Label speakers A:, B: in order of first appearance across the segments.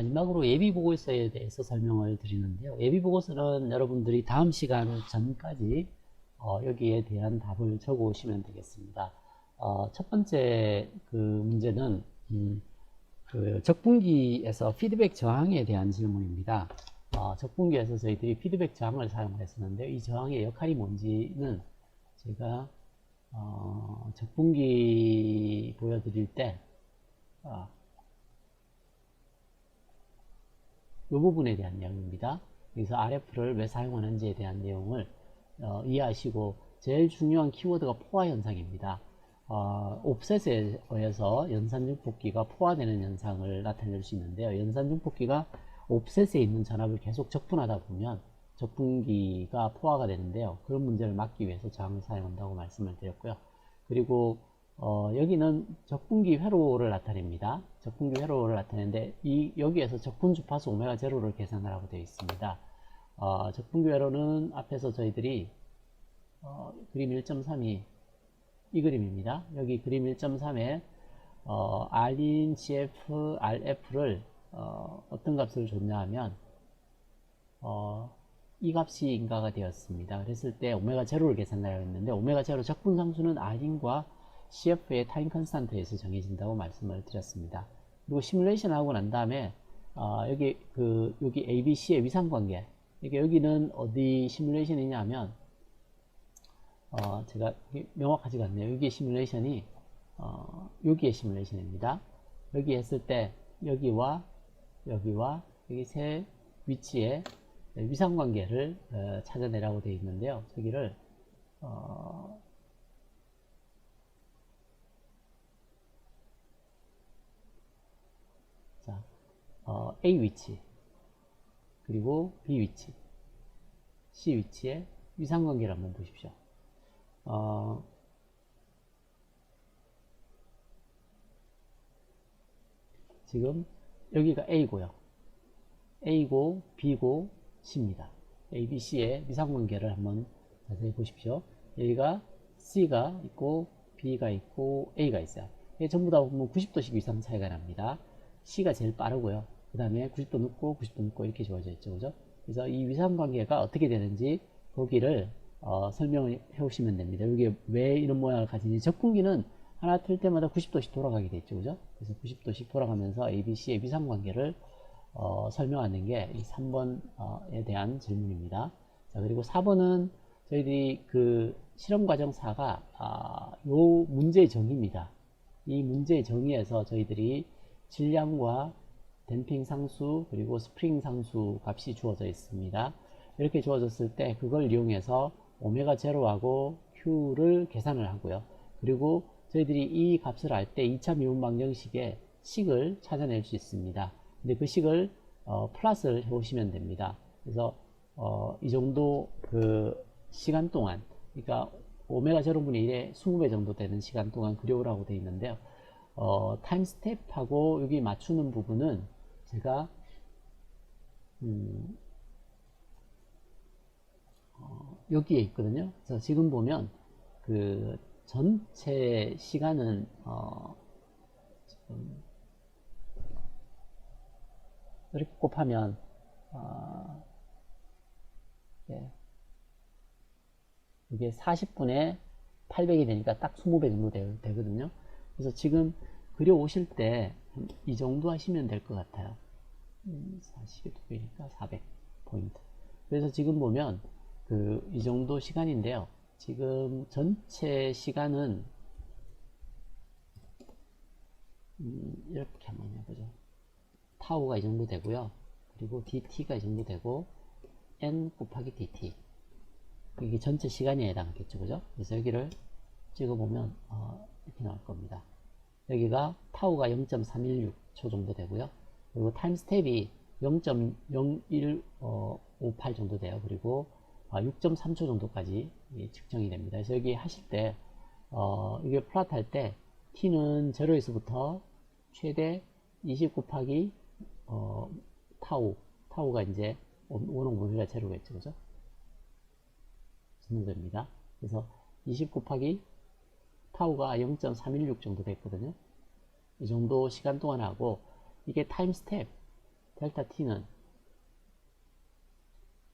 A: 마지막으로 예비보고서에 대해서 설명을 드리는데요. 예비보고서는 여러분들이 다음 시간 전까지 어, 여기에 대한 답을 적어 오시면 되겠습니다. 어, 첫 번째 그 문제는 음, 그 적분기에서 피드백 저항에 대한 질문입니다. 어, 적분기에서 저희들이 피드백 저항을 사용을 했었는데 이 저항의 역할이 뭔지는 제가 어, 적분기 보여드릴 때 어, 이 부분에 대한 내용입니다. 그래서 RF를 왜 사용하는지에 대한 내용을 어, 이해하시고 제일 중요한 키워드가 포화 현상입니다. 어, 옵셋에 의해서 연산중폭기가 포화되는 현상을 나타낼 수 있는데요. 연산중폭기가 옵셋에 있는 전압을 계속 적분하다 보면 적분기가 포화가 되는데요. 그런 문제를 막기 위해서 저항을 사용한다고 말씀을 드렸고요. 그리고 어, 여기는 적분기 회로를 나타냅니다. 적분기 회로를 나타내는데 이 여기에서 적분 주파수 오메가 제로를 계산하라고 되어 있습니다. 어, 적분기 회로는 앞에서 저희들이 어, 그림 1.3이 이 그림입니다. 여기 그림 1.3에 어, Rin, GF, RF를 어, 떤 값을 줬냐 하면 어, 이 값이 인가가 되었습니다. 그랬을 때 오메가 제로를 계산하라고 했는데 오메가 제로 적분 상수는 Rin과 CF의 타임 컨스탄트에서 정해진다고 말씀을 드렸습니다. 그리고 시뮬레이션 하고 난 다음에 어, 여기 그 여기 ABC의 위상관계 이게 여기는 어디 시뮬레이션이냐면 어, 제가 명확하지가 않네요. 여기 시뮬레이션이 어, 여기의 시뮬레이션입니다. 여기 했을 때 여기와 여기와 여기 세 위치에 위상관계를 어, 찾아내라고 되어 있는데요. 저기를 어, 자, 어, A 위치 그리고 B 위치 C 위치의 위상관계를 한번 보십시오. 어, 지금 여기가 A고요. A고 B고 C입니다. A, B, C의 미상관계를 한번 자세히 보십시오. 여기가 C가 있고 B가 있고 A가 있어요. 전부 다 보면 90도씩 이상 차이가 납니다. C가 제일 빠르고요. 그 다음에 90도 늦고 90도 늦고 이렇게 주어져 있죠. 그죠? 그래서 이 위상관계가 어떻게 되는지 거기를 어, 설명을 해 오시면 됩니다. 이게 왜 이런 모양을 가지는지 적분기는 하나 틀 때마다 90도씩 돌아가게 되죠. 그죠? 그래서 90도씩 돌아가면서 ABC의 위상관계를 어, 설명하는 게 이 3번에 대한 질문입니다. 자, 그리고 4번은 저희들이 그 실험 과정 4가 아, 요 문제의 정의입니다. 이 문제의 정의에서 저희들이 질량과 댐핑 상수 그리고 스프링 상수 값이 주어져 있습니다. 이렇게 주어졌을 때 그걸 이용해서 오메가 제로하고 Q를 계산을 하고요. 그리고 저희들이 이 값을 알 때 2차 미분 방정식의 식을 찾아낼 수 있습니다. 근데 그 식을 어, 플러스를 해보시면 됩니다. 그래서 어, 이 정도 그 시간 동안 그러니까 오메가 제로분의 1의 20배 정도 되는 시간 동안 그려오라고 되어 있는데요. 어, 타임 스텝하고 여기 맞추는 부분은 제가 음, 어, 여기에 있거든요. 그래서 지금 보면 그 전체 시간은 어, 이렇게 곱하면 어, 예. 이게 40분에 800이 되니까 딱 20배 정도 되, 되거든요. 그래서 지금 그려 오실 때 이 정도 하시면 될 것 같아요. 음, 40의 2배니까 400 포인트. 그래서 지금 보면 그 이 정도 시간인데요. 지금 전체 시간은 음, 이렇게 한번 해보죠. 타우가 이 정도 되고요. 그리고 dt가 이 정도 되고 n 곱하기 dt 이게 전체 시간에 해당하겠죠. 그죠? 그래서 여기를 찍어보면 어, 이렇게 나올 겁니다. 여기가 타우가 0.316초 정도 되고요. 그리고 타임 스텝이 0.0158 정도 돼요. 그리고 6.3초 정도까지 측정이 됩니다. 그래서 여기 하실 때, 어, 이게 플랫 할 때, t는 0에서부터 최대 20 곱하기, 어, 타우, 타우가 이제 원홍 범위가 제로겠죠. 그죠? 정도됩니다. 그래서 20 곱하기 타우가 0.316 정도 됐거든요. 이 정도 시간 동안 하고, 이게 타임 스텝, 델타 t는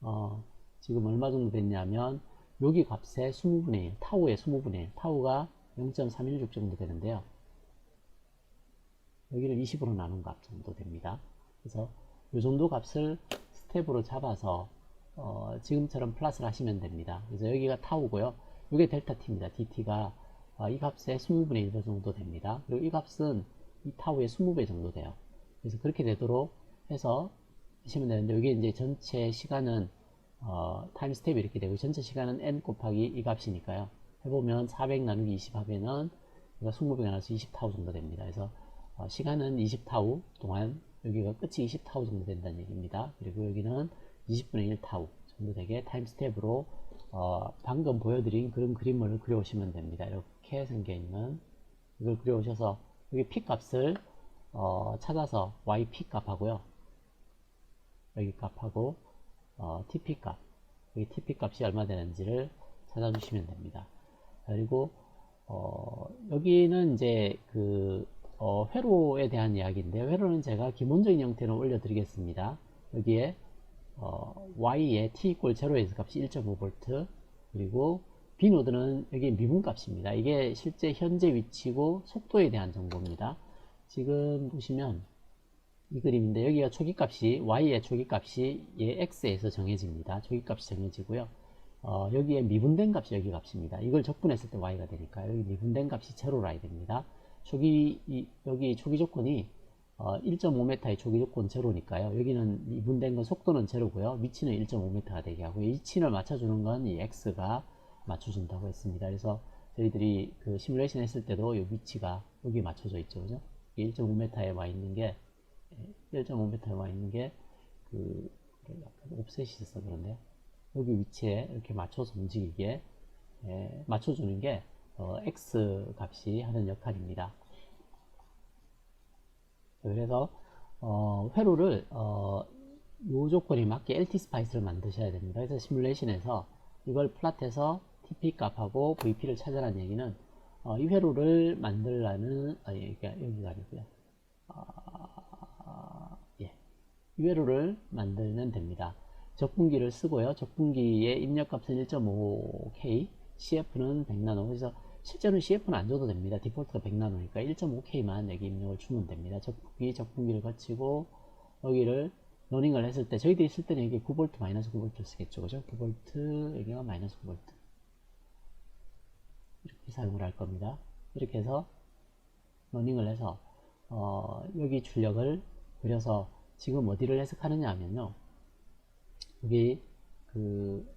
A: 어, 지금 얼마 정도 됐냐면 여기 값의 20분의 1, 타우의 20분의 1, 타우가 0.316 정도 되는데요. 여기를 20으로 나눈 값 정도 됩니다. 그래서 이 정도 값을 스텝으로 잡아서 어, 지금처럼 플러스를 하시면 됩니다. 그래서 여기가 타우고요. 이게 델타 t입니다. dt가 어, 이 값의 20분의 1배 정도 됩니다. 그리고 이 값은 이 타우의 20배 정도 돼요. 그래서 그렇게 되도록 해서 하시면 되는데 여기 이제 전체 시간은 어, 타임 스텝이 이렇게 되고 전체 시간은 n 곱하기 이 값이니까요. 해보면 400 나누기 20 하면은 이거 20배 나눠서 20타우 정도 됩니다. 그래서 어, 시간은 20타우 동안 여기가 끝이 20타우 정도 된다는 얘기입니다. 그리고 여기는 20분의 1타우 정도 되게 타임 스텝으로 어, 방금 보여드린 그런 그림을 그려오시면 됩니다. 이렇게 생겨 있는 이걸 그려오셔서 여기 p 값을 어, 찾아서 yp 값하고요. 여기 값하고 어, tp 값 여기 tp 값이 얼마 되는지를 찾아주시면 됩니다. 그리고 어, 여기는 이제 그 어, 회로에 대한 이야기인데 회로는 제가 기본적인 형태로 올려드리겠습니다. 여기에 어, y의 t 이꼴 0에서 값이 1.5V 그리고 b 노드는 여기 미분 값입니다. 이게 실제 현재 위치고 속도에 대한 정보입니다. 지금 보시면 이 그림인데 여기가 초기 값이 y의 초기 값이 얘 x에서 정해집니다. 초기 값이 정해지고요. 어, 여기에 미분된 값이 여기 값입니다. 이걸 적분했을 때 y가 되니까 여기 미분된 값이 제로라야 됩니다. 초기 이, 여기 초기 조건이 어, 1.5m의 초기 조건 제로니까요. 여기는 미분된 건 속도는 제로고요. 위치는 1.5m가 되게 하고 위치를 맞춰주는 건 이 x가 맞춰준다고 했습니다. 그래서 저희들이 그 시뮬레이션 했을 때도 이 위치가 여기 맞춰져 있죠, 그죠? 1.5m에 와 있는 게 1.5m에 와 있는 게그 약간 옵셋이 있어서 그런데요. 여기 위치에 이렇게 맞춰서 움직이게 예, 맞춰주는 게 어, x 값이 하는 역할입니다. 그래서 어, 회로를 어, 요 조건에 맞게 LT 스파이스를 만드셔야 됩니다. 그래서 시뮬레이션에서 이걸 플랫해서 TP 값하고 VP를 찾아라는 얘기는 어, 이 회로를 만들라는 아니 그러니까 여기가 아니고요. 아, 예. 이 회로를 만들면 됩니다. 적분기를 쓰고요. 적분기의 입력값은 1.5K, CF는 100나노. 그래서 실제로는 CF는 안 줘도 됩니다. 디폴트가 100나노니까 1.5K만 여기 입력을 주면 됩니다. 적분기, 적분기를 거치고 여기를 러닝을 했을 때 저희들이 쓸 때는 여기 9V 마이너스 9V를 쓰겠죠. 그죠? 9V 여기가 마이너스 9V 이렇게 사용을 할 겁니다. 이렇게 해서 러닝을 해서 어, 여기 출력을 그려서 지금 어디를 해석하느냐 하면요. 여기 그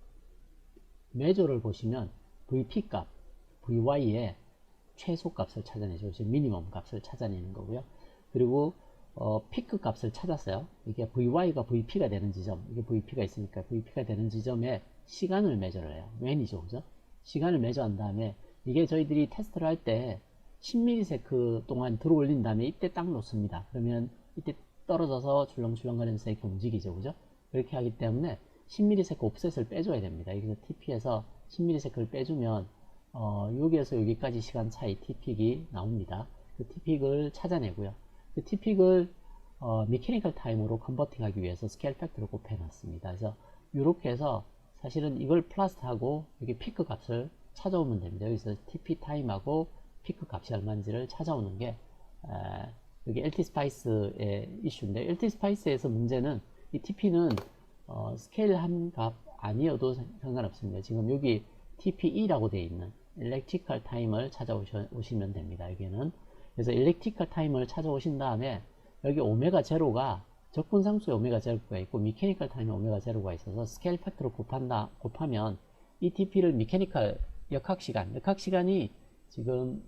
A: 매조를 보시면 VP 값, VY의 최소 값을 찾아내죠. 지금 미니멈 값을 찾아내는 거고요. 그리고 어, 피크 값을 찾았어요. 이게 VY가 VP가 되는 지점, 이게 VP가 있으니까 VP가 되는 지점에 시간을 매저를 해요. 웬이죠, 그죠? 시간을 매저한 다음에 이게 저희들이 테스트를 할 때 10ms 동안 들어 올린 다음에 이때 딱 놓습니다. 그러면 이때 떨어져서 출렁출렁거리면서 이렇게 움직이죠, 그죠? 그렇게 하기 때문에 10ms 옵셋을 빼줘야 됩니다. 여기서 TP에서 10ms를 빼주면 어, 여기에서 여기까지 시간 차이 TP익이 나옵니다. 그 TP익을 찾아내고요. 그 TP익을 어, 미케니컬 타임으로 컨버팅하기 위해서 스케일 팩터로 곱해 놨습니다. 그래서 이렇게 해서 사실은 이걸 플러스하고 여기 피크 값을 찾아오면 됩니다. 여기서 TP 타임하고 피크 값이 얼마인지를 찾아오는 게 에, 여기 LT 스파이스의 이슈인데 LT 스파이스에서 문제는 이 TP는 어, 스케일 한 값 아니어도 상관없습니다. 지금 여기 TPE라고 되어 있는 일렉트리컬 타임을 찾아오시면 됩니다. 여기는 그래서 일렉트리컬 타임을 찾아오신 다음에 여기 오메가 제로가 적분 상수의 오메가 제로가 있고 미케니컬 타임의 오메가 제로가 있어서 스케일 팩터로 곱한다 곱하면 이 TP를 미케니컬 역학 시간 역학 시간이 지금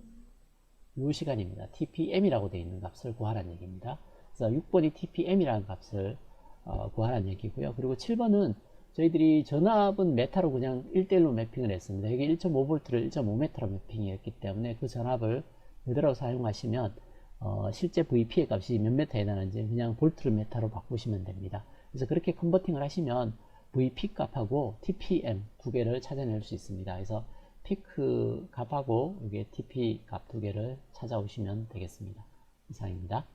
A: 이 시간입니다. TPM이라고 되어 있는 값을 구하라는 얘기입니다. 그래서 6번이 TPM이라는 값을 어, 구하라는 얘기고요. 그리고 7번은 저희들이 전압은 메타로 그냥 1대1로 매핑을 했습니다. 여기 1.5V를 1.5m로 매핑이 했기 때문에 그 전압을 그대로 사용하시면 어, 실제 VP의 값이 몇 메타에 해당하는지 그냥 볼트를 메타로 바꾸시면 됩니다. 그래서 그렇게 컨버팅을 하시면 VP 값하고 TPM 두 개를 찾아낼 수 있습니다. 그래서 피크 값하고 여기 TP 값 두 개를 찾아오시면 되겠습니다. 이상입니다.